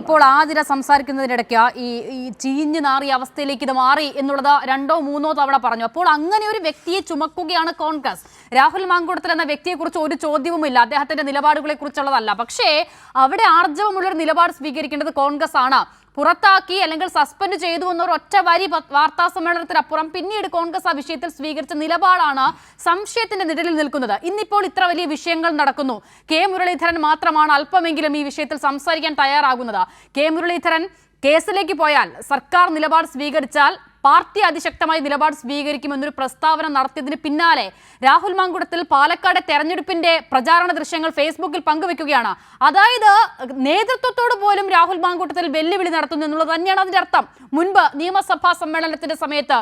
ഇപ്പോൾ ആതിര സംസാരിക്കുന്നതിനിടയ്ക്ക് ഈ ഈ ചീഞ്ഞു നാറിയ അവസ്ഥയിലേക്ക് ഇത് മാറി എന്നുള്ളത് രണ്ടോ മൂന്നോ തവണ പറഞ്ഞു. അപ്പോൾ അങ്ങനെ ഒരു വ്യക്തിയെ ചുമക്കുകയാണ് കോൺഗ്രസ്. രാഹുൽ മാങ്കുടത്തിൽ എന്ന വ്യക്തിയെ കുറിച്ച് ഒരു ചോദ്യവുമില്ല. അദ്ദേഹത്തിന്റെ നിലപാടുകളെ കുറിച്ചുള്ളതല്ല പക്ഷേ അവിടെ ആർജവമുള്ളൊരു നിലപാട് സ്വീകരിക്കേണ്ടത് കോൺഗ്രസ് ആണ്. പുറത്താക്കി അല്ലെങ്കിൽ സസ്പെൻഡ് ചെയ്തു എന്നൊരു ഒറ്റ വരി വാർത്താ സമ്മേളനത്തിനപ്പുറം പിന്നീട് കോൺഗ്രസ് ആ വിഷയത്തിൽ സ്വീകരിച്ച നിലപാടാണ് സംശയത്തിന്റെ നിഴലിൽ നിൽക്കുന്നത്. ഇന്നിപ്പോൾ ഇത്ര വലിയ വിഷയങ്ങൾ നടക്കുന്നു. കെ മുരളീധരൻ മാത്രമാണ് അല്പമെങ്കിലും ഈ വിഷയത്തിൽ സംസാരിക്കാൻ തയ്യാറാകുന്നത്. കെ മുരളീധരൻ കേസിലേക്ക് പോയാൽ സർക്കാർ നിലപാട് സ്വീകരിച്ചാൽ പാർട്ടി അതിശക്തമായ നിലപാട് സ്വീകരിക്കുമെന്നൊരു പ്രസ്താവന നടത്തിയതിന് പിന്നാലെ രാഹുൽ മാങ്കുടത്തിൽ പാലക്കാട് തെരഞ്ഞെടുപ്പിന്റെ പ്രചാരണ ദൃശ്യങ്ങൾ ഫേസ്ബുക്കിൽ പങ്കുവെക്കുകയാണ് അതായത് നേതൃത്വത്തോട് പോലും രാഹുൽ മാങ്കൂട്ടത്തിൽ വെല്ലുവിളി നടത്തുന്നു എന്നുള്ളത് തന്നെയാണ് അതിന്റെ അർത്ഥം. മുൻപ് നിയമസഭാ സമ്മേളനത്തിന്റെ സമയത്ത്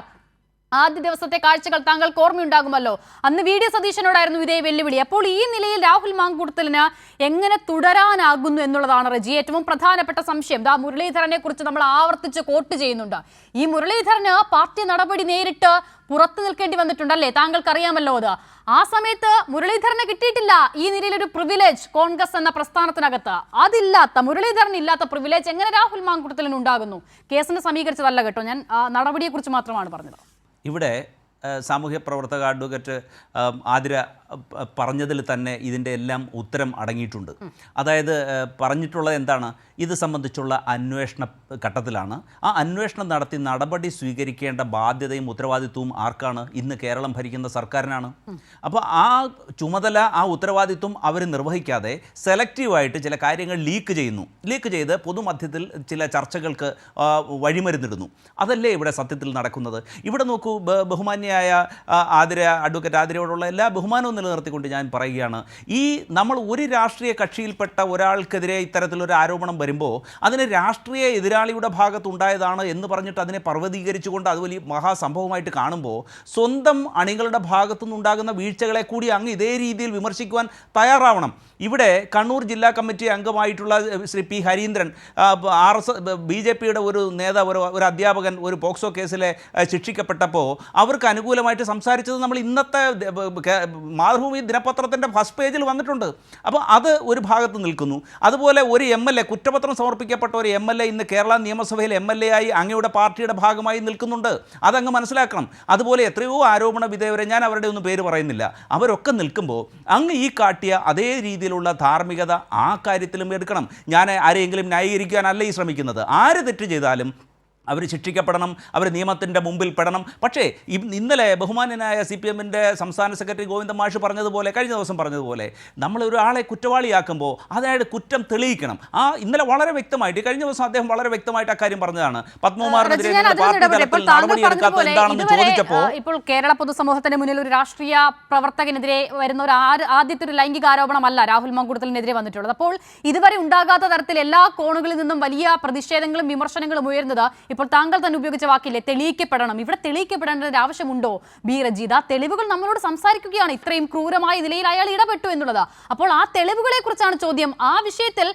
ആദ്യ ദിവസത്തെ കാഴ്ചകൾ താങ്കൾക്ക് ഓർമ്മയുണ്ടാകുമല്ലോ. അന്ന് വി ഡി സതീശനോടായിരുന്നു ഇതേ വെല്ലുവിളി. അപ്പോൾ ഈ നിലയിൽ രാഹുൽ മാങ്കൂട്ടത്തിന് എങ്ങനെ തുടരാനാകുന്നു എന്നുള്ളതാണ് റജി. ഏറ്റവും പ്രധാനപ്പെട്ട സംശയം. ദാ മുരളീധരനെ കുറിച്ച് നമ്മൾ ആവർത്തിച്ച് കോട്ട് ചെയ്യുന്നുണ്ട്. ഈ മുരളീധരന് പാർട്ടി നടപടി നേരിട്ട് പുറത്തു നിൽക്കേണ്ടി വന്നിട്ടുണ്ടല്ലേ? താങ്കൾക്ക് അറിയാമല്ലോ അത്. ആ സമയത്ത് മുരളീധരനെ കിട്ടിയിട്ടില്ല. ഈ നിലയിൽ ഒരു പ്രിവിലേജ് കോൺഗ്രസ് എന്ന പ്രസ്ഥാനത്തിനകത്ത്. അതില്ലാത്ത മുരളീധരൻ ഇല്ലാത്ത പ്രിവിലേജ് എങ്ങനെ രാഹുൽ മാങ്കുട്ടത്തിലിന് ഉണ്ടാകുന്നു? കേസിനെ സമീകരിച്ചതല്ല കേട്ടോ. ഞാൻ നടപടിയെക്കുറിച്ച് മാത്രമാണ് പറഞ്ഞത്. ഇവിടെ സാമൂഹ്യ പ്രവർത്തക അഡ്വക്കേറ്റ് ആതിര പറഞ്ഞതിൽ തന്നെ ഇതിന്റെ എല്ലാം ഉത്തരം അടങ്ങിയിട്ടുണ്ട്. അതായത് പറഞ്ഞിട്ടുള്ളത് എന്താണ്? ഇത് സംബന്ധിച്ചുള്ള അന്വേഷണ ഘട്ടത്തിലാണ്. ആ അന്വേഷണം നടത്തി നടപടി സ്വീകരിക്കേണ്ട ബാധ്യതയും ഉത്തരവാദിത്വവും ആർക്കാണ്? ഇന്ന് കേരളം ഭരിക്കുന്ന സർക്കാരിനാണ്. അപ്പോൾ ആ ചുമതല ആ ഉത്തരവാദിത്വം അവർ നിർവഹിക്കാതെ സെലക്റ്റീവായിട്ട് ചില കാര്യങ്ങൾ ലീക്ക് ചെയ്യുന്നു. ലീക്ക് ചെയ്ത് പൊതുമധ്യത്തിൽ ചില ചർച്ചകൾക്ക് വഴിമരുന്നിടുന്നു. അതല്ലേ ഇവിടെ സത്യത്തിൽ നടക്കുന്നത്? ഇവിടെ നോക്കൂ ബഹുമാന്യായ ആതിര അഡ്വക്കേറ്റ് ആതിരയോടുള്ള എല്ലാ ബഹുമാനവും നിലനിർത്തിക്കൊണ്ട് ഞാൻ പറയുകയാണ് ഈ നമ്മൾ ഒരു രാഷ്ട്രീയ കക്ഷിയിൽപ്പെട്ട ഒരാൾക്കെതിരെ ഇത്തരത്തിലൊരു ആരോപണം വരുമ്പോൾ അതിന് രാഷ്ട്രീയ എതിരാളിയുടെ ഭാഗത്തുണ്ടായതാണ് എന്ന് പറഞ്ഞിട്ട് അതിനെ പർവതീകരിച്ചുകൊണ്ട് അത് വലിയ മഹാസംഭവമായിട്ട് കാണുമ്പോൾ സ്വന്തം അണികളുടെ ഭാഗത്തുനിന്നുണ്ടാകുന്ന വീഴ്ചകളെ കൂടി അങ്ങ് ഇതേ രീതിയിൽ വിമർശിക്കുവാൻ തയ്യാറാവണം. ഇവിടെ കണ്ണൂർ ജില്ലാ committee അംഗമായിട്ടുള്ള Shri P Harindran R S B J പിയുടെ ഒരു നേതാവ് ഒരു അധ്യാപകൻ ഒരു പോക്സോ കേസിലെ ശിക്ഷിക്കപ്പെട്ടപ്പോൾ അവർക്ക് അനുകൂലമായിട്ട് സംസാരിച്ചത് നമ്മൾ ഇന്നത്തെ മാതൃഭൂമി ദിനപത്രത്തിന്റെ ഫസ്റ്റ് പേജിൽ വന്നിട്ടുണ്ട്. അപ്പോൾ അത് ഒരു ഭാഗത്ത് നിൽക്കുന്നു. അതുപോലെ ഒരു എം എൽ എ കുറ്റപത്രം സമർപ്പിക്കപ്പെട്ട ഒരു എം എൽ എ ഇന്ന് കേരള നിയമസഭയിൽ എം എൽ എ ആയി അങ്ങയുടെ പാർട്ടിയുടെ ഭാഗമായി നിൽക്കുന്നുണ്ട്. അതങ്ങ് മനസ്സിലാക്കണം. അതുപോലെ എത്രയോ ആരോപണ വിധേയവരെ ഞാൻ അവരുടെ ഒന്നും പേര് പറയുന്നില്ല. അവരൊക്കെ നിൽക്കുമ്പോൾ അങ്ങ് ഈ കാട്ടിയ അതേ രീതിയിലുള്ള ധാർമ്മികത ആ കാര്യത്തിലും എടുക്കണം. ഞാൻ ആരെയെങ്കിലും ന്യായീകരിക്കാനല്ല ഈ ശ്രമിക്കുന്നത്. ആര് തെറ്റ് ചെയ്താലും അവർ ശിക്ഷിക്കപ്പെടണം അവർ നിയമത്തിന്റെ മുമ്പിൽ പെടണം. പക്ഷേ ഇന്നലെ ബഹുമാനനായ സി പി എമ്മിന്റെ സംസ്ഥാന സെക്രട്ടറി ഗോവിന്ദ മാഷ് പറഞ്ഞതുപോലെ കഴിഞ്ഞ ദിവസം പറഞ്ഞതുപോലെ നമ്മൾ ഒരാളെ കുറ്റവാളിയാക്കുമ്പോൾ അതായത് കുറ്റം തെളിയിക്കണം. ആ ഇന്നലെ വളരെ വ്യക്തമായിട്ട് കഴിഞ്ഞ ദിവസം അദ്ദേഹം വളരെ വ്യക്തമായിട്ട് അക്കാര്യം പറഞ്ഞതാണ്. പത്മകുമാറിനെതിരെ എന്താണെന്ന് ചോദിച്ചപ്പോൾ ഇപ്പോൾ കേരള പൊതുസമൂഹത്തിന് മുന്നിൽ ഒരു രാഷ്ട്രീയ പ്രവർത്തകനെതിരെ വരുന്ന ഒരു ആദ്യത്തെ ഒരു ലൈംഗിക ആരോപണമല്ല രാഹുൽ മങ്കൂടത്തിനെതിരെ വന്നിട്ടുള്ളത്. അപ്പോൾ ഇതുവരെ ഉണ്ടാകാത്ത തരത്തിൽ എല്ലാ കോണുകളിൽ നിന്നും വലിയ പ്രതിഷേധങ്ങളും വിമർശനങ്ങളും ഉയരുന്നത് ഇപ്പോൾ താങ്കൾ തന്നെ ഉപയോഗിച്ച വാക്കില്ലേ? തെളിയിക്കപ്പെടണം. ഇവിടെ തെളിയിക്കപ്പെടേണ്ടതിന്റെ ആവശ്യമുണ്ടോ? ബി. രജിത തെളിവുകൾ നമ്മളോട് സംസാരിക്കുകയാണ്. ഇത്രയും ക്രൂരമായ നിലയിൽ അയാൾ ഇടപെട്ടു എന്നുള്ളത്. അപ്പോൾ ആ തെളിവുകളെ കുറിച്ചാണ് ചോദ്യം. ആ വിഷയത്തിൽ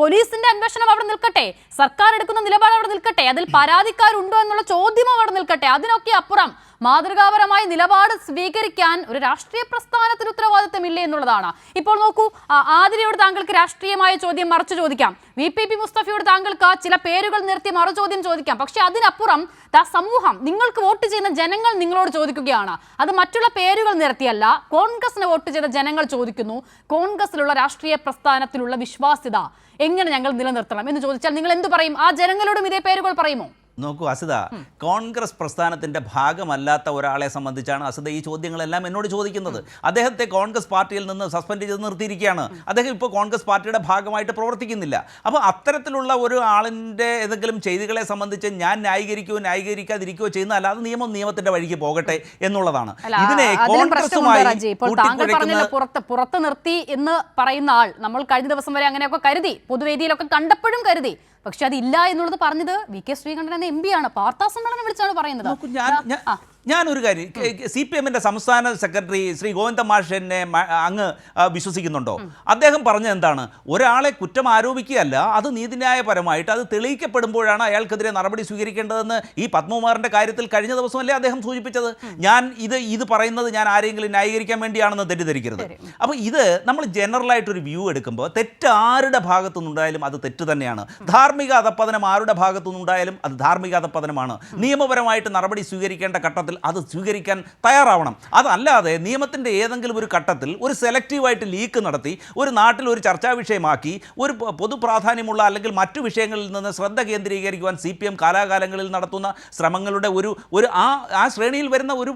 പോലീസിന്റെ അന്വേഷണം അവിടെ നിൽക്കട്ടെ? സർക്കാർ എടുക്കുന്ന നിലപാട് അവിടെ നിൽക്കട്ടെ? അതിൽ പരാതിക്കാരുണ്ടോ എന്നുള്ള ചോദ്യം അവിടെ നിൽക്കട്ടെ? അതിനൊക്കെ അപ്പുറം മാതൃകാപരമായ നിലപാട് സ്വീകരിക്കാൻ ഒരു രാഷ്ട്രീയ പ്രസ്ഥാനത്തിന് ഉത്തരവാദിത്തമില്ലേ എന്നുള്ളതാണ്. ഇപ്പോൾ നോക്കൂ ആതിരയോട് താങ്കൾക്ക് രാഷ്ട്രീയമായ ചോദ്യം മറച്ചു ചോദിക്കാം. വി പി പി മുസ്തഫയോട് താങ്കൾക്ക് ചില പേരുകൾ നിർത്തി മറു ചോദ്യം ചോദിക്കാം. പക്ഷെ അതിനപ്പുറം ദാ സമൂഹം നിങ്ങൾക്ക് വോട്ട് ചെയ്യുന്ന ജനങ്ങൾ നിങ്ങളോട് ചോദിക്കുകയാണ്. അത് മറ്റുള്ള പേരുകൾ നിർത്തിയല്ല കോൺഗ്രസിന് വോട്ട് ചെയ്ത ജനങ്ങൾ ചോദിക്കുന്നു. കോൺഗ്രസിലുള്ള രാഷ്ട്രീയ പ്രസ്ഥാനത്തിലുള്ള വിശ്വാസ്യത എങ്ങനെ ഞങ്ങൾ നിലനിർത്തണം എന്ന് ചോദിച്ചാൽ നിങ്ങൾ എന്തു പറയും? ആ ജനങ്ങളോടും ഇതേ പേരുകൾ പറയുമോ? നോക്കൂ അസിത കോൺഗ്രസ് പ്രസ്ഥാനത്തിന്റെ ഭാഗമല്ലാത്ത ഒരാളെ സംബന്ധിച്ചാണ് അസിത ഈ ചോദ്യങ്ങളെല്ലാം എന്നോട് ചോദിക്കുന്നത്. അദ്ദേഹത്തെ കോൺഗ്രസ് പാർട്ടിയിൽ നിന്ന് സസ്പെൻഡ് ചെയ്ത് നിർത്തിയിരിക്കുകയാണ്. അദ്ദേഹം ഇപ്പോൾ കോൺഗ്രസ് പാർട്ടിയുടെ ഭാഗമായിട്ട് പ്രവർത്തിക്കുന്നില്ല. അപ്പോൾ അത്തരത്തിലുള്ള ഒരു ആളിന്റെ ഏതെങ്കിലും ചെയ്തികളെ സംബന്ധിച്ച് ഞാൻ ന്യായീകരിക്കുകയോ ന്യായീകരിക്കാതിരിക്കുകയോ ചെയ്യുന്ന അല്ലാതെ നിയമം നിയമത്തിന്റെ വഴിക്ക് പോകട്ടെ എന്നുള്ളതാണ്. ഇതിനെ കോൺഗ്രസുമായി പുറത്ത് നിർത്തി എന്ന് പറയുന്ന ആൾ നമ്മൾ കഴിഞ്ഞ ദിവസം വരെ അങ്ങനെയൊക്കെ കരുതി പൊതുവേദിയിലൊക്കെ കണ്ടപ്പോഴും കരുതി. പക്ഷെ അതില്ല എന്നുള്ളത് പറഞ്ഞത് വി കെ ശ്രീകണ്ഠൻ എന്ന എം പി ആണ്. വാർത്താ സമ്മേളനം വിളിച്ചാണ് പറയുന്നത്. ഞാനൊരു കാര്യം സി പി എമ്മിന്റെ സംസ്ഥാന സെക്രട്ടറി ശ്രീ ഗോവിന്ദ മാഷനെ അങ്ങ് വിശ്വസിക്കുന്നുണ്ടോ? അദ്ദേഹം പറഞ്ഞത് എന്താണ്? ഒരാളെ കുറ്റം ആരോപിക്കുകയല്ല അത് നീതിന്യായപരമായിട്ട് അത് തെളിയിക്കപ്പെടുമ്പോഴാണ് അയാൾക്കെതിരെ നടപടി സ്വീകരിക്കേണ്ടതെന്ന് ഈ പത്മകുമാറിന്റെ കാര്യത്തിൽ കഴിഞ്ഞ ദിവസമല്ലേ അദ്ദേഹം സൂചിപ്പിച്ചത്? ഞാൻ ഇത് ഇത് പറയുന്നത് ഞാൻ ആരെങ്കിലും ന്യായീകരിക്കാൻ വേണ്ടിയാണെന്ന് തെറ്റിദ്ധരിക്കരുത്. അപ്പോൾ ഇത് നമ്മൾ ജനറലായിട്ടൊരു വ്യൂ എടുക്കുമ്പോൾ തെറ്റ് ആരുടെ ഭാഗത്തു നിന്നുണ്ടായാലും അത് തെറ്റ് തന്നെയാണ്. ധാർമ്മിക അധപ്പതനം ആരുടെ ഭാഗത്തു നിന്നുണ്ടായാലും അത് ധാർമ്മിക അധപ്പതനമാണ്. നിയമപരമായിട്ട് നടപടി സ്വീകരിക്കേണ്ട ഘട്ടത്തിൽ അത് സ്വീകരിക്കാൻ തയ്യാറാവണം. അതല്ലാതെ നിയമത്തിന്റെ ഏതെങ്കിലും ഒരു ഘട്ടത്തിൽ ഒരു സെലക്റ്റീവായിട്ട് ലീക്ക് നടത്തി ഒരു നാട്ടിൽ ഒരു ചർച്ചാ വിഷയമാക്കി ഒരു പൊതു പ്രാധാന്യമുള്ള അല്ലെങ്കിൽ മറ്റു വിഷയങ്ങളിൽ നിന്ന് ശ്രദ്ധ കേന്ദ്രീകരിക്കുവാൻ സി പി എം കാലാകാലങ്ങളിൽ നടത്തുന്ന ശ്രമങ്ങളുടെ ഒരു ഒരു ആ ആ ശ്രേണിയിൽ വരുന്ന ഒരു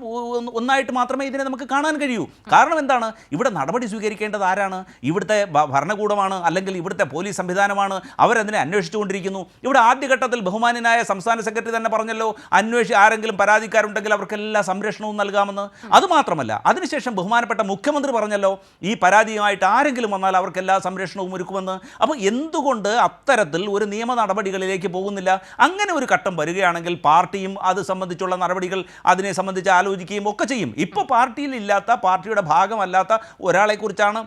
ഒന്നായിട്ട് മാത്രമേ ഇതിനെ നമുക്ക് കാണാൻ കഴിയൂ. കാരണം എന്താണ്? ഇവിടെ നടപടി സ്വീകരിക്കേണ്ടത് ആരാണ്? ഇവിടുത്തെ ഭരണകൂടമാണ് അല്ലെങ്കിൽ ഇവിടുത്തെ പോലീസ് സംവിധാനമാണ്. അവരതിനെ അന്വേഷിച്ചുകൊണ്ടിരിക്കുന്നു? ഇവിടെ ആദ്യഘട്ടത്തിൽ ബഹുമാനനായ സംസ്ഥാന സെക്രട്ടറി തന്നെ പറഞ്ഞല്ലോ അന്വേഷി ആരെങ്കിലും പരാതിക്കാരുണ്ടെങ്കിൽ അവർക്കെല്ലാം സംരക്ഷണവും നൽകാമെന്ന് അതുമാത്രമല്ല അതിനുശേഷം ബഹുമാനപ്പെട്ട മുഖ്യമന്ത്രി പറഞ്ഞല്ലോ ഈ പരാതിയുമായിട്ട് ആരെങ്കിലും വന്നാൽ അവർക്കെല്ലാ സംരക്ഷണവും ഒരുക്കുമെന്ന്. അപ്പോൾ എന്തുകൊണ്ട് അത്തരത്തിൽ ഒരു നിയമ നടപടികളിലേക്ക് പോകുന്നില്ല? അങ്ങനെ ഒരു ഘട്ടം വരികയാണെങ്കിൽ പാർട്ടിയും അത് സംബന്ധിച്ചുള്ള നടപടികൾ അതിനെ സംബന്ധിച്ച് ആലോചിക്കുകയും ഒക്കെ ചെയ്യും. ഇപ്പോൾ പാർട്ടിയിൽ ഇല്ലാത്ത പാർട്ടിയുടെ ഭാഗമല്ലാത്ത ഒരാളെക്കുറിച്ചാണ്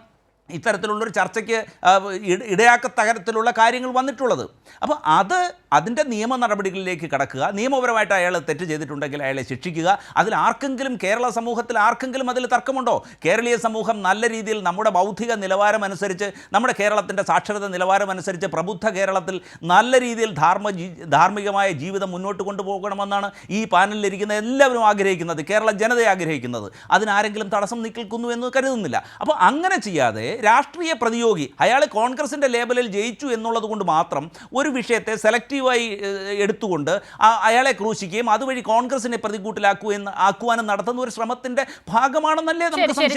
ഇത്തരത്തിലുള്ളൊരു ചർച്ചയ്ക്ക് ആ, ഇട- ഇടയാക്കത്ത തരത്തിലുള്ള കാര്യങ്ങൾ വന്നിട്ടുള്ളത്. അപ്പോൾ അത് അതിന്റെ നിയമ നടപടികളിലേക്ക് കടക്കുക. നിയമപരമായിട്ട് അയാൾ തെറ്റ് ചെയ്തിട്ടുണ്ടെങ്കിൽ അയാളെ ശിക്ഷിക്കുക. അതിൽ ആർക്കെങ്കിലും കേരള സമൂഹത്തിൽ ആർക്കെങ്കിലും അതിൽ തർക്കമുണ്ടോ? കേരളീയ സമൂഹം നല്ല രീതിയിൽ നമ്മുടെ ബൗദ്ധിക നിലവാരം അനുസരിച്ച് നമ്മുടെ കേരളത്തിന്റെ സാക്ഷരത നിലവാരം അനുസരിച്ച് പ്രബുദ്ധ കേരളത്തിൽ നല്ല രീതിയിൽ ധാർമ്മ ധാർമ്മികമായ ജീവിതം മുന്നോട്ട് കൊണ്ടുപോകണമെന്നാണ് ഈ പാനലിലിരിക്കുന്ന എല്ലാവരും ആഗ്രഹിക്കുന്നത് കേരള ജനതയെ ആഗ്രഹിക്കുന്നത്. അതിനാരെങ്കിലും തടസ്സം നിൽക്കുന്നു എന്ന് കരുതുന്നില്ല. അപ്പോൾ അങ്ങനെ ചെയ്യാതെ രാഷ്ട്രീയ പ്രതിയോഗി അയാൾ കോൺഗ്രസിന്റെ ലേബലിൽ ജയിച്ചു എന്നുള്ളത് കൊണ്ട് മാത്രം ഒരു വിഷയത്തെ സെലക്റ്റീവായി ഏഹ്, എടുത്തുകൊണ്ട് അയാളെ ക്രൂശിക്കുകയും അതുവഴി കോൺഗ്രസിനെ പ്രതികൂട്ടിലാക്കുകയും ആക്കുവാനും നടത്തുന്ന ഒരു ശ്രമത്തിന്റെ ഭാഗമാണെന്നല്ലേ നമുക്ക് ശരി